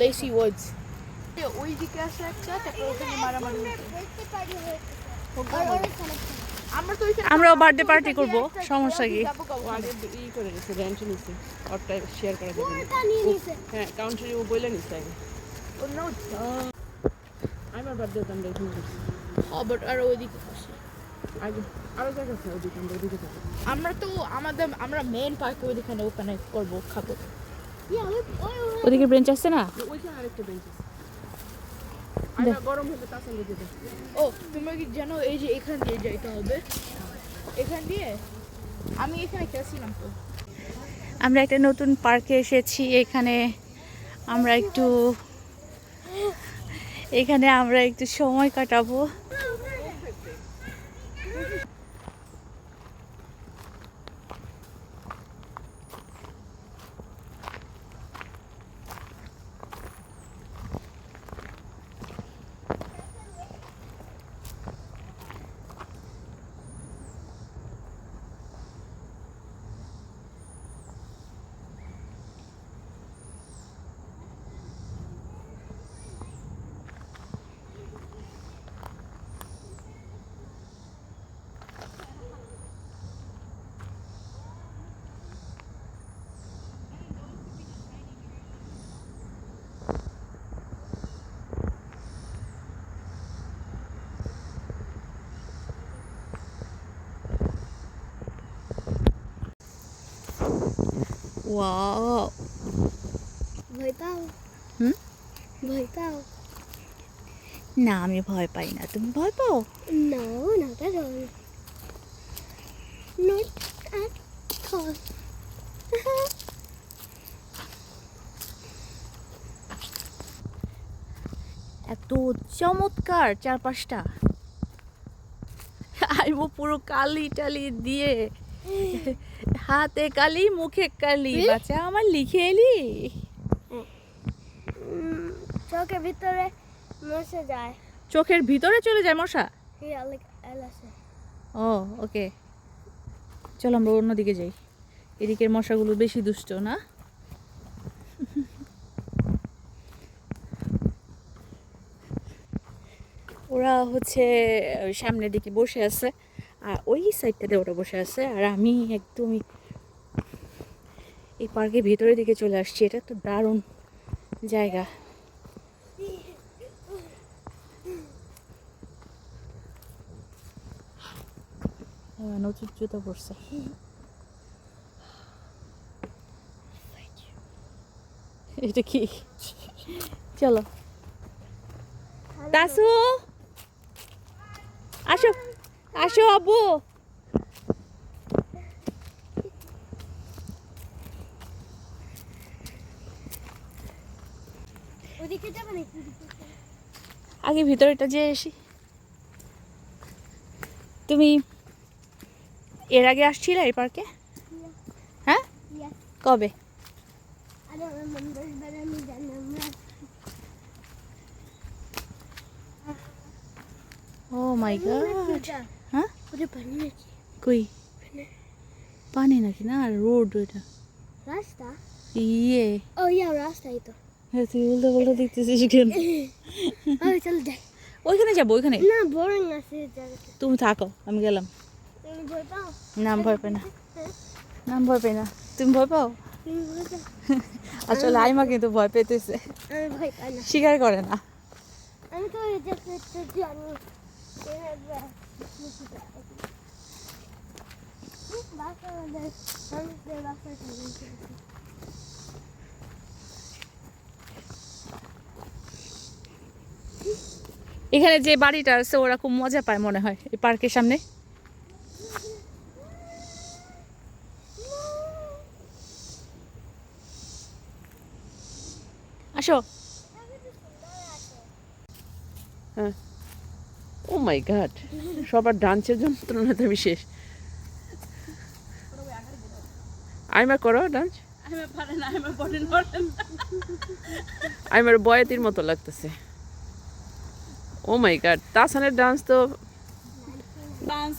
লেসি Woods ওই দিকে আছে একটা তারপর ওখানে মারামারি হচ্ছে। আমরা তো ওইখানে আমরাও বার্থডে পার্টি করব সমস্যা কি ই করে গেছে রেন্ট নিছে ওরটা শেয়ার করা যাবে। হ্যাঁ কাউন্টারে ও বলে নিছে আগে ও নোট আমার বার্থডে তো আমরা এখানে করছি আবার আর ওইদিকে বসে। আগে আরও জায়গা আছে ওদিকে আমরা আমরা তো আমাদের আমরা মেন পার্কে ওইখানে ওখানে করব খাব ওদিকে বেঞ্চ আছে না? ওইখানে আরেকটা বেঞ্চ আছে। আর গরম হলে তার সঙ্গে যেতে। ও তুমি কি জানো এই যে এখান দিয়ে যাইতে হবে? এখান দিয়ে? আমি এখানে গেছিলাম তো। আমরা একটা নতুন পার্কে এসেছি এখানে আমরা একটু এখানে আমরা একটু সময় কাটাবো। ওয়াও ভয় পাও হুম? ভয় পাও না আমি ভয় পাই না তুমি ভয় পাও No, not at all. Not at all. এত চমৎকার চারপাশটা আইবো পুরো কালি টালি দিয়ে হাতে কালি মুখে কালি। বাচ্চা আমার লিখে এলি? চোখের ভিতরে মশে যায়। চোখের ভিতরে চলে যায় মশা? ও ওকে। চলো আমরা অন্যদিকে যাই। এদিকের মশাগুলো বেশি দুষ্ট না? ওরা হচ্ছে সামনের দিকে বসে আছে। আর ওই সাইডটাতে ওরা বসে আছে। আর আমি একদমই এই পার্কের ভেতরের দিকে চলে আসছি। এটা একটা দারুণ জায়গা। হ্যাঁ, নতুন জুতো পরছে। এটা কি? চলো। তাসু আসো। আসো আব্বু! ওদিকে যাবে নাকি? আগে ভিতরেটা যে এসি। তুমি এর আগে আসছিলে এই পার্কে? হ্যাঁ? কবে? Oh my god. ওটা? হ্যাঁ? ওটা পানি নাকি? কই? পানি নাকি না রোড ওইটা। রাস্তা? ইয়ে। ও ইয়া রাস্তাই তো। হ্যাঁ তুই বলতে বলতে দেখতেছিস কেন? চল যাই। ওইখানে যাব ওইখানে। না বোরিং আছে তুমি থাকো আমি গেলাম। তুমি ভয় না পাই না। না ভয় পাই না। তুমি ভয় পাও? আসলে আইমা কিন্তু ভয় পেতেছে। স্বীকার করে না। আমি তো জানি বাসা আমাদের মানুষদের বাসা এখানে যে বাড়িটা আছে ওরা খুব মজা পায় মনে হয় এই পার্কের সামনে। আসো। হ্যাঁ। ও মাই গড সবার ডান্সের যন্ত্রণা তো বিশেষ আইমা করো ডান্স। আইমার বয়াতির মতো লাগতেছে। ও মাই গড তাসানের ডান্স তো ডান্স